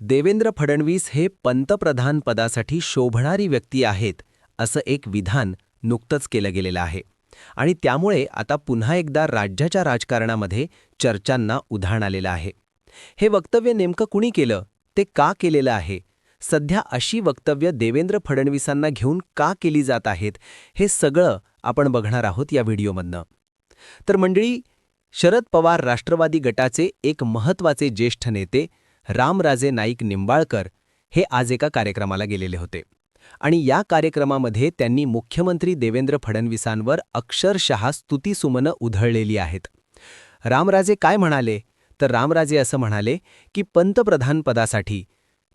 देवेंद्र फडणवीस हे पंतप्रधान पदासाठी शोभणारी व्यक्ती आहेत असं एक विधान नुकतंच केलं गेलेलं आहे. आणि त्यामुळे आता पुन्हा एकदा राज्याच्या राजकारणामध्ये चर्चांना उधाण आलेलं आहे. हे वक्तव्य नेमकं कुणी केलं? ते का केलेलं आहे? सध्या अशी वक्तव्य देवेंद्र फडणवीसांना घेऊन का केली जात आहेत हे सगळं आपण बघणार आहोत या व्हिडिओमधनं. तर मंडळी शरद पवार राष्ट्रवादी गटाचे एक महत्त्वाचे ज्येष्ठ नेते रामराजे नाईक निंबाळकर हे आज एका कार्यक्रमाला गेलेले होते. आणि या कार्यक्रमामध्ये त्यांनी मुख्यमंत्री देवेंद्र फडणवीसांवर अक्षरशः स्तुतीसुमनं उधळलेली आहेत. रामराजे काय म्हणाले? तर रामराजे असं म्हणाले की पंतप्रधानपदासाठी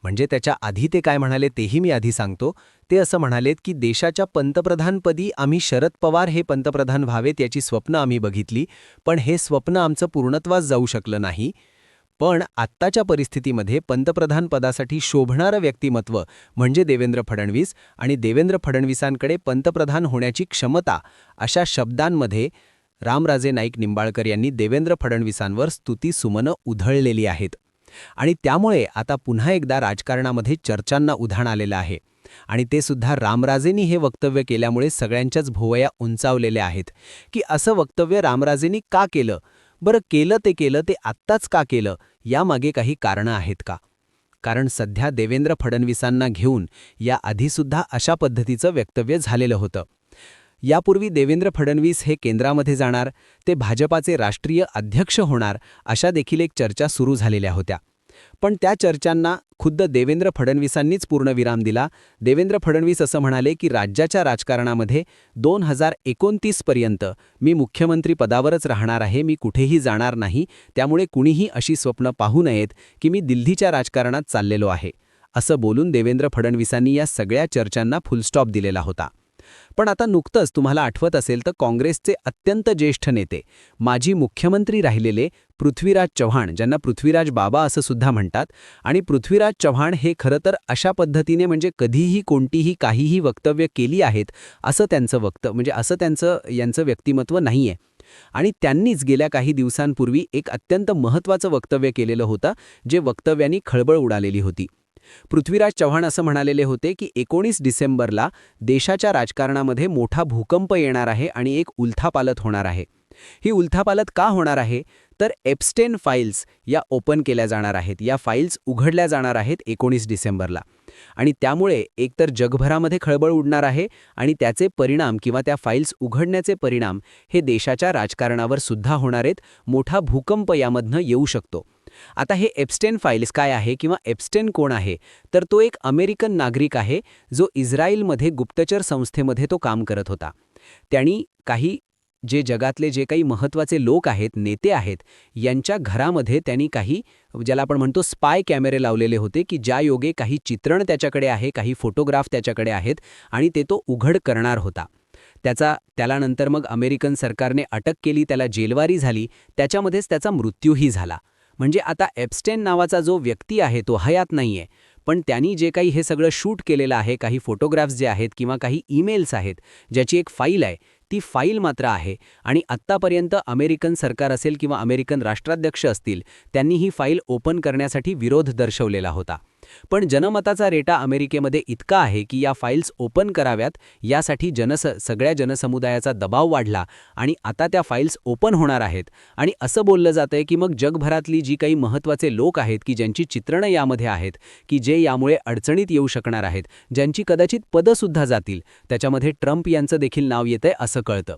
म्हणजे त्याच्या आधी ते काय म्हणाले तेही मी आधी सांगतो ते असं म्हणालेत की देशाच्या पंतप्रधानपदी आम्ही शरद पवार हे पंतप्रधान व्हावेत याची स्वप्न आम्ही बघितली पण हे स्वप्न आमचं पूर्णत्वास जाऊ शकलं नाही पण आत्ताच्या परिस्थितीमध्ये पंतप्रधान पदासाठी शोभणारं व्यक्तिमत्व म्हणजे देवेंद्र फडणवीस आणि देवेंद्र फडणवीसांकडे पंतप्रधान होण्याची क्षमता अशा शब्दांमध्ये रामराजे नाईक निंबाळकर यांनी देवेंद्र फडणवीसांवर स्तुती सुमनं उधळलेली आहेत. आणि त्यामुळे आता पुन्हा एकदा राजकारणामध्ये चर्चांना उधाण आलेलं आहे. आणि ते सुद्धा रामराजेंनी हे वक्तव्य केल्यामुळे सगळ्यांच्याच भोवया उंचावलेल्या आहेत. की असं वक्तव्य रामराजेंनी का केलं? बरं केलं ते केलं ते आत्ताच का केलं यामागे काही कारणं आहेत का? कारण सध्या देवेंद्र फडणवीसांना घेऊन या आधीसुद्धा अशा पद्धतीचं वक्तव्य झालेलं होतं. यापूर्वी देवेंद्र फडणवीस हे केंद्रामध्ये जाणार ते भाजपाचे राष्ट्रीय अध्यक्ष होणार अशा देखील एक चर्चा सुरू झालेल्या होत्या. पण त्या चर्चांना खुद्द देवेंद्र फडणवीसांनीच पूर्णविराम दिला. देवेंद्र फडणवीस असं म्हणाले की राज्याच्या राजकारणामध्ये दोन हजार एकोणतीसपर्यंत मी मुख्यमंत्री पदावरच राहणार आहे मी कुठेही जाणार नाही त्यामुळे कुणीही अशी स्वप्न पाहू नयेत की मी दिल्लीच्या राजकारणात चाललेलो आहे असं बोलून देवेंद्र फडणवीसांनी या सगळ्या चर्चांना फुलस्टॉप दिलेला होता. पण आता नुकतंच तुम्हाला आठवत असेल तर काँग्रेसचे अत्यंत ज्येष्ठ नेते माजी मुख्यमंत्री राहिलेले पृथ्वीराज चव्हाण ज्यांना पृथ्वीराज बाबा असं सुद्धा म्हणतात. आणि पृथ्वीराज चव्हाण हे खरं तर अशा पद्धतीने म्हणजे कधीही कोणतीही काहीही वक्तव्य केली आहेत असं त्यांचं वक्त म्हणजे असं त्यांचं यांचं व्यक्तिमत्व नाही आहे आणि त्यांनीच गेल्या काही दिवसांपूर्वी एक अत्यंत महत्त्वाचं वक्तव्य केलेलं होतं जे वक्तव्यांनी खळबळ उडालेली होती. पृथ्वीराज चव्हाण असं म्हणालेले होते की एकोणीस डिसेंबरला देशाच्या राजकारणामध्ये मोठा भूकंप येणार आहे आणि एक उल्थापालत होणार आहे. ही उल्थापालत का होणार आहे? तर एप्स्टेन फाईल्स या ओपन केल्या जाणार आहेत. या फाईल्स उघडल्या जाणार आहेत एकोणीस डिसेंबरला. आणि त्यामुळे एकतर जगभरामध्ये खळबळ उडणार आहे आणि त्याचे परिणाम किंवा त्या फाईल्स उघडण्याचे परिणाम हे देशाच्या राजकारणावर सुद्धा होणार आहेत. मोठा भूकंप यामधनं येऊ शकतो. आता हे एप्स्टेन फाईल्स काय आहे किंवा एप्स्टेन कोण आहे? तर तो एक अमेरिकन नागरिक आहे जो इस्रायलमध्ये गुप्तचर संस्थेमध्ये तो काम करत होता. त्यांनी काही जे जगातले जे काही महत्त्वाचे लोक आहेत नेते आहेत यांच्या घरामध्ये त्यांनी काही ज्याला आपण म्हणतो स्पाय कॅमेरे लावलेले होते की ज्या योगे काही चित्रण त्याच्याकडे आहे काही फोटोग्राफ त्याच्याकडे आहेत आणि ते तो उघड करणार होता. त्याचा त्याला नंतर मग अमेरिकन सरकारने अटक केली त्याला जेलवारी झाली त्याच्यामध्येच त्याचा मृत्यूही झाला. म्हणजे आता एप्स्टेन नावाचा जो व्यक्ती आहे तो हयात नाहीये. पण त्यांनी जे काही हे सगळं शूट केलेलं आहे काही फोटोग्राफ्स जे आहेत किंवा काही ईमेल्स आहेत ज्याची एक फाईल आहे ती फाईल मात्र आहे. आणि आत्तापर्यंत अमेरिकन सरकार असेल किंवा अमेरिकन राष्ट्राध्यक्ष असतील त्यांनी ही फाईल ओपन करण्यासाठी विरोध दर्शवलेला होता. पण जनमताचा रेटा अमेरिकेमध्ये इतका आहे की या फाईल्स ओपन कराव्यात यासाठी जनस सगळ्या जनसमुदायाचा दबाव वाढला आणि आता त्या फाईल्स ओपन होणार आहेत. आणि असं बोललं जातंय की मग जगभरातली जी काही महत्त्वाचे लोक आहेत की ज्यांची चित्रणं यामध्ये आहेत की जे यामुळे अडचणीत येऊ शकणार आहेत ज्यांची कदाचित पदंसुद्धा जातील त्याच्यामध्ये ट्रम्प यांचं देखील नाव येतंय असं कळतं.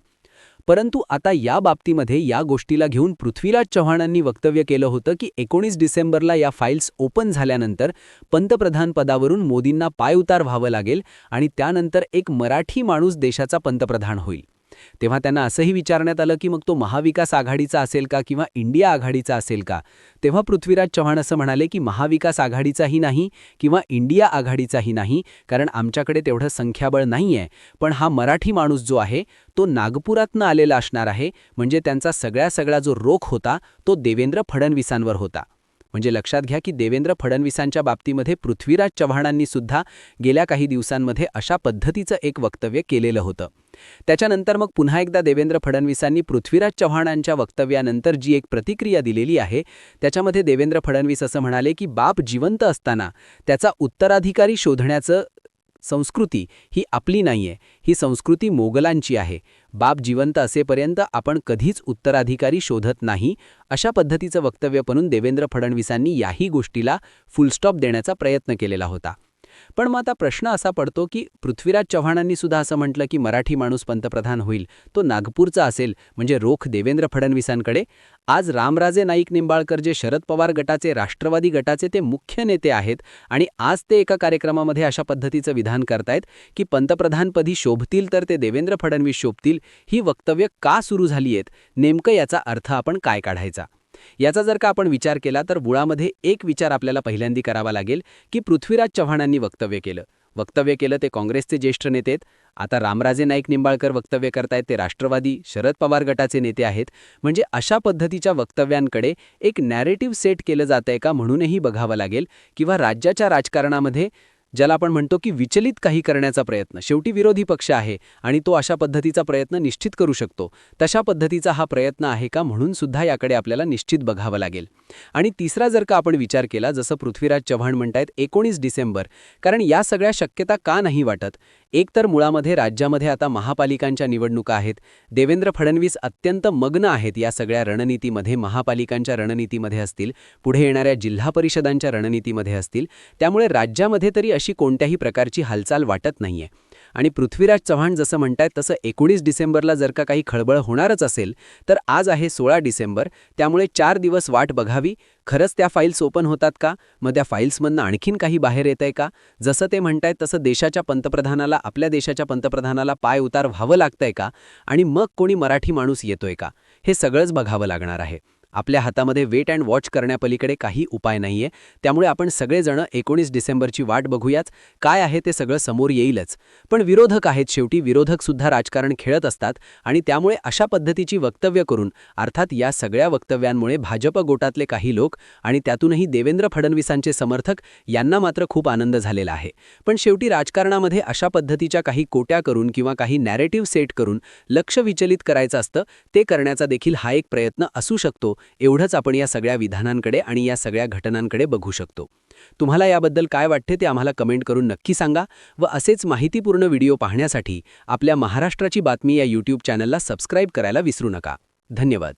परंतु आता या बाबतीमध्ये या गोष्टीला घेऊन पृथ्वीराज चव्हाणांनी वक्तव्य केलं होतं की एकोणीस डिसेंबरला या फाईल्स ओपन झाल्यानंतर पंतप्रधान पदावरून मोदींना पायउतार व्हावं लागेल आणि त्यानंतर एक मराठी माणूस देशाचा पंतप्रधान होईल. तेव्हा त्यांना असंही विचारण्यात आलं की मग तो महाविकास आघाडीचा असेल का किंवा इंडिया आघाडीचा असेल का? तेव्हा पृथ्वीराज चव्हाण असं म्हणाले की महाविकास आघाडीचाही नाही किंवा इंडिया आघाडीचाही नाही कारण आमच्याकडे तेवढं संख्याबळ नाही आहे पण हा मराठी माणूस जो आहे तो नागपुरातनं आलेला असणार आहे म्हणजे त्यांचा सगळ्या सगळा जो रोख होता तो देवेंद्र फडणवीसांवर होता. म्हणजे लक्षात घ्या की देवेंद्र फडणवीसांच्या बाबतीमध्ये पृथ्वीराज चव्हाणांनी सुद्धा गेल्या काही दिवसांमध्ये अशा पद्धतीचं एक वक्तव्य केलेलं होतं. त्याच्यानंतर मग पुन्हा एकदा देवेंद्र फडणवीसांनी पृथ्वीराज चव्हाणांच्या वक्तव्यानंतर जी एक प्रतिक्रिया दिलेली आहे त्याच्यामध्ये देवेंद्र फडणवीस असं म्हणाले की बाप जिवंत असताना त्याचा उत्तराधिकारी शोधण्याचं संस्कृती ही आपली नाहीये ही संस्कृती मोगलांची आहे. बाप जिवंत असेपर्यंत आपण कधीच उत्तराधिकारी शोधत नाही. अशा पद्धतीचं वक्तव्य म्हणून देवेंद्र फडणवीसांनी याही गोष्टीला फुलस्टॉप देण्याचा प्रयत्न केलेला होता. पण मग आता प्रश्न असा पडतो की पृथ्वीराज चव्हाणांनी सुद्धा असं म्हटलं की मराठी माणूस पंतप्रधान होईल तो नागपूरचा असेल म्हणजे रोख देवेंद्र फडणवीसांकडे. आज रामराजे नाईक निंबाळकर जे शरद पवार गटाचे राष्ट्रवादी गटाचे ते मुख्य नेते आहेत आणि आज ते एका कार्यक्रमामध्ये अशा पद्धतीचं विधान करतायत की पंतप्रधानपदी शोभतील तर ते देवेंद्र फडणवीस शोभतील ही वक्तव्य का सुरू झाली आहेत नेमकं याचा अर्थ आपण काय काढायचा? याचा जर का आपण विचार केला तर बुळामध्ये एक विचार आपल्याला पहिल्यांदी करावा लागेल की पृथ्वीराज चव्हाणांनी वक्तव्य केलं. वक्तव्य केलं ते काँग्रेसचे ज्येष्ठ नेते आता रामराजे नाईक निंबाळकर वक्तव्य करतायत ते राष्ट्रवादी शरद पवार गटाचे नेते आहेत. म्हणजे अशा पद्धतीच्या वक्तव्यांकडे एक नॅरेटिव्ह सेट केलं जातंय का म्हणूनही बघावं लागेल. किंवा राज्याच्या राजकारणामध्ये ज्याला आपण म्हणतो की विचलित काही करण्याचा प्रयत्न. शेवटी विरोधी पक्ष आहे आणि तो अशा पद्धतीचा प्रयत्न निश्चित करू शकतो. तशा पद्धतीचा हा प्रयत्न आहे का म्हणून सुद्धा याकडे आपल्याला निश्चित बघावं लागेल. आणि तिसरा जर का आपण विचार केला जसं पृथ्वीराज चव्हाण म्हणतायत एकोणीस डिसेंबर. कारण या सगळ्या शक्यता का नाही वाटत? एक तर मुळामध्ये राज्यामध्ये आता महापालिकांच्या निवडणुका आहेत. देवेंद्र फडणवीस अत्यंत मग्न आहेत या सगळ्या रणनीतीमध्ये महापालिकांच्या रणनीतीमध्ये असतील पुढे येणाऱ्या जिल्हा परिषदांच्या रणनीतीमध्ये असतील. त्यामुळे राज्यामध्ये तरी अशी कोणत्याही प्रकारची हालचाल वाटत नाहीये. आणि पृथ्वीराज चव्हाण जसं म्हणतायत तसं एकोणीस डिसेंबरला जर का काही खळबळ होणारच असेल तर आज आहे सोळा डिसेंबर. त्यामुळे चार दिवस वाट बघावी. खरंच त्या फाईल्स ओपन होतात का? मग त्या फाईल्समधनं आणखीन काही बाहेर येत आहे का? जसं ते म्हणतायत तसं देशाच्या पंतप्रधानाला आपल्या देशाच्या पंतप्रधानाला पाय उतार व्हावं लागतंय का? आणि मग कोणी मराठी माणूस येतोय का? हे सगळंच बघावं लागणार आहे. आपल्या हातामध्ये वेट अँड वॉच करण्यापलीकडे काही उपाय नाहीये. त्यामुळे आपण सगळेजण एकोणीस डिसेंबरची वाट बघूयाच काय आहे ते सगळं समोर येईलच. पण विरोधक आहेत शेवटी. विरोधक सुद्धा राजकारण खेळत असतात आणि त्यामुळे अशा पद्धतीची वक्तव्य करून अर्थात या सगळ्या वक्तव्यांमुळे भाजप गोटातले काही लोक आणि त्यातूनही देवेंद्र फडणवीसांचे समर्थक यांना मात्र खूप आनंद झालेला आहे. पण शेवटी राजकारणामध्ये अशा पद्धतीच्या काही कोट्या करून किंवा काही नॅरेटिव्ह सेट करून लक्ष विचलित करायचं असतं ते करण्याचा देखील हा एक प्रयत्न असू शकतो. एवढंच आपण या सगळ्या विधानांकडे आणि या सगळ्या घटनांकडे बघू शकतो. तुम्हाला याबद्दल काय वाटते ते आम्हाला कमेंट करून नक्की सांगा व असेच माहितीपूर्ण व्हिडिओ पाहण्यासाठी आपल्या महाराष्ट्राची बातमी या यूट्यूब चॅनलला सबस्क्राईब करायला विसरू नका. धन्यवाद.